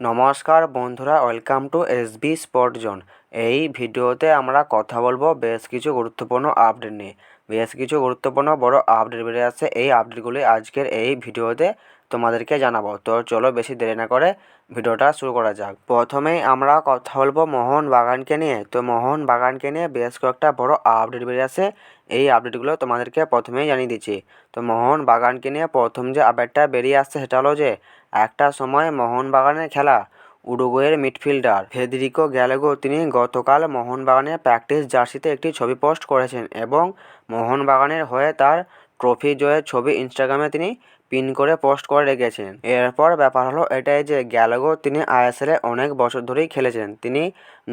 নমস্কার বন্ধুরা welcome to S B spot zone এই ভিডিওতে আমরা কথা বলব বেশ কিছু গুরুত্বপূর্ণ আপডেট নিয়ে। বেশ কিছু গুরুত্বপূর্ণ বড় আপডেট বেরিয়ে আসছে। এই আপডেটগুলি আজকের এই ভিডিওতে তোমাদেরকে জানাব। তো চলো বেশি দেরি না করে ভিডিওটা শুরু করা যাক। প্রথমেই আমরা কথা বলব মোহন বাগানকে নিয়ে। তো মোহন বাগানকে নিয়ে বেশ কয়েকটা বড় আপডেট বেরিয়ে আসে এই আপডেটগুলো তোমাদেরকে প্রথমেই জানিয়ে দিচ্ছি। তো মোহন বাগানকে নিয়ে প্রথম যে আপডেটটা বেরিয়ে আসছে সেটা হলো যে একটা সময় মোহনবাগানের খেলা, উরুগুয়ের মিডফিল্ডার ফেদেরিকো গ্যালেগো তিনি গতকাল মোহনবাগানের প্র্যাকটিস জার্সিতে একটি ছবি পোস্ট করেছেন এবং মোহনবাগানের হয়ে তার ট্রফি জয়ের ছবি ইনস্টাগ্রামে তিনি পিন করে পোস্ট করে রেখেছেন এরপর ব্যাপার হলো এটাই যে গ্যালাগো তিনি আইএসএলে অনেক বছর ধরেই খেলেছেন। তিনি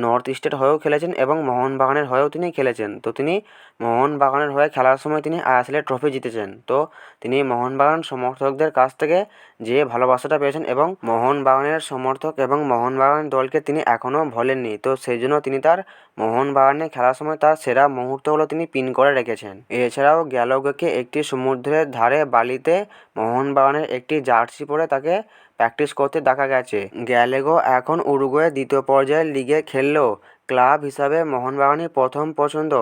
নর্থ ইস্টের হয়েও খেলেছেন এবং মোহনবাগানের হয়েও তিনি খেলেছেন। তো তিনি মোহনবাগানের হয়ে খেলার সময় তিনি আইএসএলের ট্রফি জিতেছেন। তো তিনি মোহনবাগান সমর্থকদের কাছ থেকে যে ভালোবাসাটা পেয়েছেন এবং মোহনবাগানের সমর্থক এবং মোহনবাগান দলকে তিনি এখনও ভোলেননি। তো সেই জন্য তিনি তার মোহনবাগানে খেলার সময় তার সেরা মুহূর্তগুলো তিনি পিন করে রেখেছেন। এছাড়াও গ্যালোগোকে একটি সমুদ্রের ধারে বালিতে মোহনবাগানের একটি জার্সি পরে তাকে প্র্যাকটিস করতে দেখা গেছে। গ্যালেগো এখন উরুগুয়ে দ্বিতীয় পর্যায়ের লিগে খেললেও ক্লাব হিসাবে মোহনবাগানই প্রথম পছন্দ।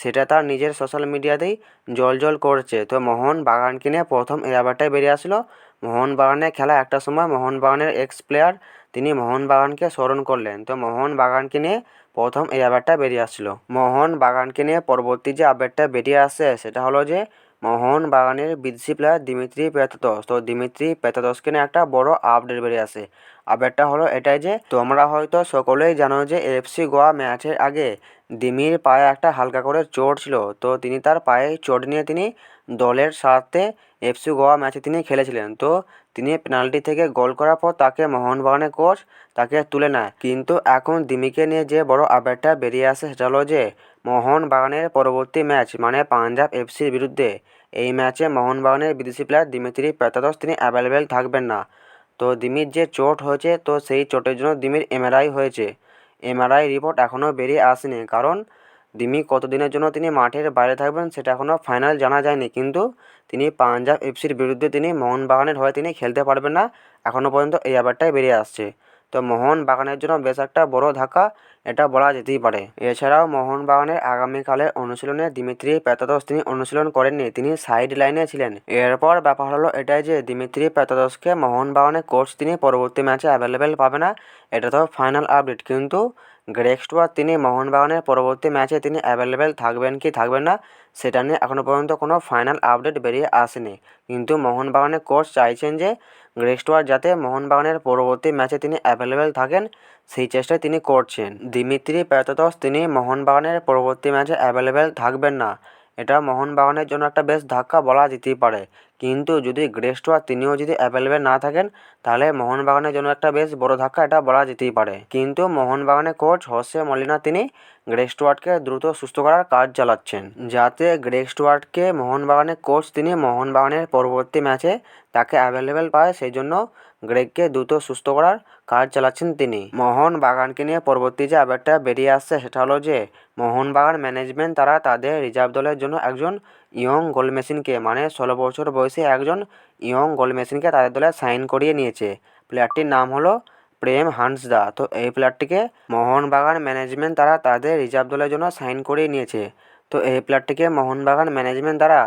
সেটা তার নিজের সোশ্যাল মিডিয়াতেই জল করছে। তো মোহনবাগানকে নিয়ে প্রথম এই ব্যাপারটাই বেরিয়ে আসলো। মোহনবাগানে খেলা একটা সময় মোহনবাগানের এক্স প্লেয়ার তিনি মোহনবাগানকে স্মরণ করলেন। তো মোহনবাগানকে নিয়ে প্রথম এই ব্যাপারটা বেরিয়ে আসছিল। মোহনবাগানকে নিয়ে পরবর্তী যে আপডেটটা বেরিয়ে আসছে, সেটা হলো যে মোহন বাগানের বিদেশি প্লেয়ার দিমিত্রি পেতাদস। তো দিমিত্রি পেতাদসকে নিয়ে একটা বড় আপডেট বেরিয়ে আসে। আপডেটটা হলো এটাই যে, তোমরা হয়তো সকলেই জানো যে এফসি গোয়া ম্যাচের আগে দিমির পায়ে একটা হালকা করে চোট ছিল। তো তিনি তার পায়ে চোট নিয়ে তিনি দলের সাথে এফসি গোয়া ম্যাচে তিনি খেলেছিলেন। তো তিনি পেনাল্টি থেকে গোল করার পর তাকে মোহনবাগানের কোচ তাকে তুলে নেয়। কিন্তু এখন দিমিকে নিয়ে যে বড় আপডেটটা বেরিয়ে আসে সেটা হলো যে, মোহনবাগানের পরবর্তী ম্যাচ মানে পাঞ্জাব এফসির বিরুদ্ধে, এই ম্যাচে মোহনবাগানের বিদেশি প্লেয়ার দিমিত্রি পেতাদস তিনি অ্যাভেলেবেল থাকবেন না। তো দিমির যে চোট হয়েছে, তো সেই চোটের জন্য দিমির এমআরআই হয়েছে। এমআরআই রিপোর্ট এখনও বেরিয়ে আসেনি, কারণ দিমি কতদিনের জন্য তিনি মাঠের বাইরে থাকবেন সেটা এখনও ফাইনাল জানা যায়নি। কিন্তু তিনি পাঞ্জাব এফসির বিরুদ্ধে তিনি মোহনবাগানের হয়ে তিনি খেলতে পারবেন না। এখনও পর্যন্ত এই ব্যাপারটাই বেরিয়ে আসছে। তো মোহনবাগানের জন্য বেশ একটা বড় ধাক্কা এটা বলা যেতেই পারে। এছাড়াও মোহনবাগানের আগামীকালের অনুশীলনে দিমিত্রি পেতাদস তিনি অনুশীলন করেননি, তিনি সাইড লাইনে ছিলেন। এরপর ব্যাপার হলো এটাই যে দিমিত্রি পেতাদসকে মোহনবাগানের কোচ তিনি পরবর্তী ম্যাচে অ্যাভেলেবেল পাবে না, এটা তো ফাইনাল আপডেট কিন্তু গ্রেক স্টুয়ার্ট তিনি মোহনবাগানের পরবর্তী ম্যাচে তিনি অ্যাভেলেবেল থাকবেন কি থাকবেন না, সেটা নিয়ে এখনও পর্যন্ত কোনো ফাইনাল আপডেট বেরিয়ে আসেনি। কিন্তু মোহনবাগানের কোচ চাইছেন যে গ্রেক স্টুয়ার্ট যাতে মোহনবাগানের পরবর্তী ম্যাচে তিনি অ্যাভেলেবেল থাকেন, সেই চেষ্টাই তিনি করছেন। দিমিত্রি পেতাদস তিনি মোহনবাগানের পরবর্তী ম্যাচে অ্যাভেলেবেল থাকবেন না। এটা মোহনবাগানের জন্য একটা বেশ ধাক্কা বলা যেতেই পারে। কিন্তু যদি গ্রেস্টোয়ার তিনিও যদি অ্যাভেলেবেল না থাকেন, তাহলে মোহনবাগানের জন্য একটা বেশ বড় ধাক্কা এটা বলা যেতেই পারে। কিন্তু মোহনবাগানের কোচ হোসে মলিনা তিনি গ্রেগ স্টুয়ার্টকে দ্রুত সুস্থ করার কাজ চালাচ্ছেন। যাতে গ্রেগ স্টুয়ার্টকে মোহনবাগানের কোচ তিনি মোহনবাগানের পরবর্তী ম্যাচে তাকে অ্যাভেলেবেল পায়, সেই জন্য গ্রেগকে দ্রুত সুস্থ করার কাজ চালাচ্ছেন তিনি। মোহনবাগানকে নিয়ে পরবর্তী যে আপডেটটা বেরিয়ে আসছে, সেটা হলো যে, মোহনবাগান ম্যানেজমেন্ট তারা তাদের রিজার্ভ দলের জন্য একজন ইয়ং গোল মেশিনকে মানে ষোলো বছর বয়সী একজন ইয়ং গোল মেশিনকে তাদের দলে সাইন করিয়ে নিয়েছে। প্লেয়ারটির নাম হলো প্রেম হান্সদা। তো এই প্লেয়ারটিকে মোহনবাগান ম্যানেজমেন্ট তারা তাদের রিজার্ভ দলের জন্য সাইন করিয়ে নিয়েছে। তো এই প্লেয়ারটিকে মোহনবাগান ম্যানেজমেন্ট দ্বারা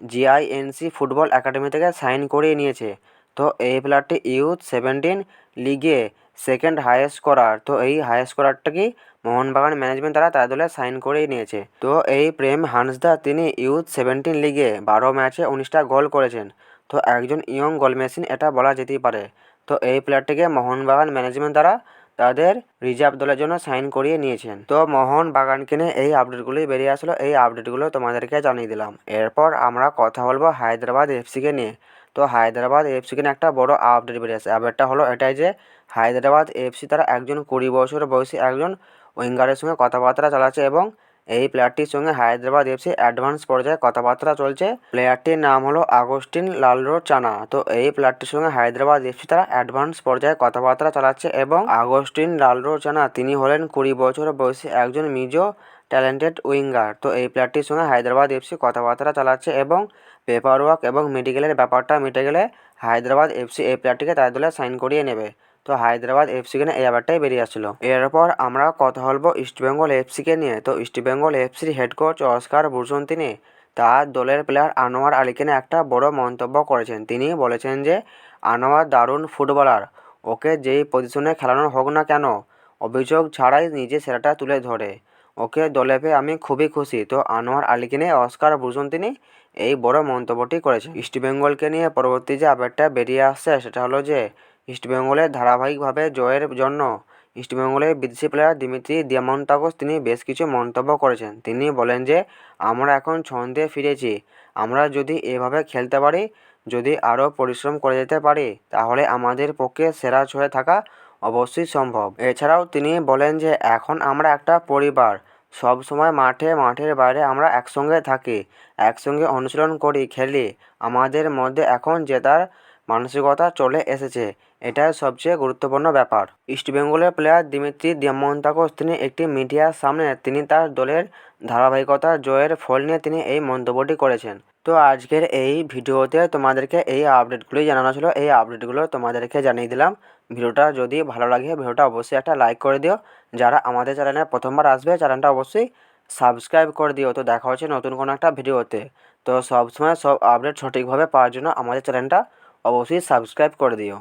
জিআইএনসি ফুটবল একাডেমি থেকে সাইন করিয়ে নিয়েছে। তো এই প্লেয়ারটি ইউথ সেভেন্টিন লিগে সেকেন্ড হায়েস্ট স্কোরার তো এই হায়েস্ট স্কোরারটাকেই মোহনবাগান ম্যানেজমেন্ট তারা তার দলে সাইন করেই নিয়েছে। তো এই প্রেম হান্সদা তিনি ইউথ সেভেন্টিন লিগে বারো ম্যাচে উনিশটা গোল করেছেন। তো একজন ইয়ং গোল মেশিন এটা বলা যেতেই পারে। তো এই প্লেয়ারটিকে মোহনবাগান ম্যানেজমেন্ট দ্বারা তাদের রিজার্ভ দলের জন্য সাইন করিয়ে নিয়েছেন। তো মোহনবাগানকে নিয়ে এই আপডেটগুলি বেরিয়ে আসলো। এই আপডেটগুলো তোমাদেরকে জানিয়ে দিলাম। এরপর আমরা কথা বলব হায়দ্রাবাদ এফসিকে নিয়ে। তো হায়দ্রাবাদ এফসিকে নিয়ে একটা বড় আপডেট বেরিয়ে আসে। আপডেটটা হলো এটাই যে, হায়দ্রাবাদ এফসি তারা একজন কুড়ি বছর বয়সী একজন উইঙ্গারের সঙ্গে কথাবার্তা চালাচ্ছে এবং এই প্লেয়ারটির সঙ্গে হায়দ্রাবাদ এফসি অ্যাডভান্স পর্যায়ে কথাবার্তা চলছে। প্লেয়ারটির নাম হলো আগস্টিন লালরো চানা। তো এই প্লেয়ারটির সঙ্গে হায়দ্রাবাদ এফসি তারা অ্যাডভান্স পর্যায়ে কথাবার্তা চালাচ্ছে এবং আগস্টিন লালরো চানা, তিনি হলেন কুড়ি বছর বয়সী একজন মিজো ট্যালেন্টেড উইঙ্গার। তো এই প্লেয়ারটির সঙ্গে হায়দ্রাবাদ এফসি কথাবার্তা চালাচ্ছে এবং পেপার ওয়ার্ক এবং মেডিকেলের ব্যাপারটা মিটে গেলে হায়দ্রাবাদ এফসি এই প্লেয়ারটিকে তাদের দলে সাইন করিয়ে নেবে। তো হায়দ্রাবাদ এফসিকে নিয়ে এই ব্যাপারটাই বেরিয়ে আসছিল। এরপর আমরা কথা বলব ইস্টবেঙ্গল এফসিকে নিয়ে। তো ইস্টবেঙ্গল এফসির হেড কোচ অস্কার ভূষণ তিনি তার দলের প্লেয়ার আনোয়ার আলীকে একটা বড় মন্তব্য করেছেন। তিনি বলেছেন যে, আনোয়ার দারুণ ফুটবলার। ওকে যেই পজিশনে খেলানো হোক না কেন, অভিযোগ ছাড়াই নিজে সেরাটা তুলে ধরে। ওকে দলে পেয়ে আমি খুবই খুশি। তো আনোয়ার আলীকে নিয়ে, অস্কার ভূষণ তিনি এই বড় মন্তব্যটি করেছেন ইস্টবেঙ্গলকে নিয়ে পরবর্তী যে আপডেটটা বেরিয়ে আসছে, সেটা হলো যে ইস্টবেঙ্গলের ধারাবাহিকভাবে জয়ের জন্য ইস্টবেঙ্গলের বিদেশি প্লেয়ার দিমিত্রি দিয়ামন্তাকোস তিনি বেশ কিছু মন্তব্য করেছেন। তিনি বলেন যে, আমরা এখন ছন্দে ফিরেছি। আমরা যদি এভাবে খেলতে পারি, যদি আরও পরিশ্রম করে যেতে পারি, তাহলে আমাদের পক্ষে সেরা ছয়ে থাকা অবশ্যই সম্ভব। এছাড়াও তিনি বলেন যে, এখন আমরা একটা পরিবার। সব সময় মাঠে, মাঠের বাইরে আমরা একসঙ্গে থাকি, একসঙ্গে অনুশীলন করি, খেলি। আমাদের মধ্যে এখন জেতার মানসিকতা চলে এসেছে। এটাই সবচেয়ে গুরুত্বপূর্ণ ব্যাপার। ইস্টবেঙ্গলের প্লেয়ার দিমিত্রি দিয়ামন্তাকোস তিনি একটি মিডিয়ার সামনে তিনি তার দলের ধারাবাহিকতা জয়ের ফল নিয়ে তিনি এই মন্তব্যটি করেছেন। তো আজকের এই ভিডিওতে তোমাদেরকে এই আপডেটগুলি জানানো ছিল। এই আপডেটগুলো তোমাদেরকে জানিয়ে দিলাম। ভিডিওটা যদি ভালো লাগে, ভিডিওটা অবশ্যই একটা লাইক করে দিও। যারা আমাদের চ্যানেলে প্রথমবার আসবে, চ্যানেলটা অবশ্যই সাবস্ক্রাইব করে দিও। তো দেখা হচ্ছে নতুন কোনো একটা ভিডিওতে। তো সবসময় সব আপডেট সঠিকভাবে পাওয়ার জন্য আমাদের চ্যানেলটা অবশ্যই সাবস্ক্রাইব করে দিও।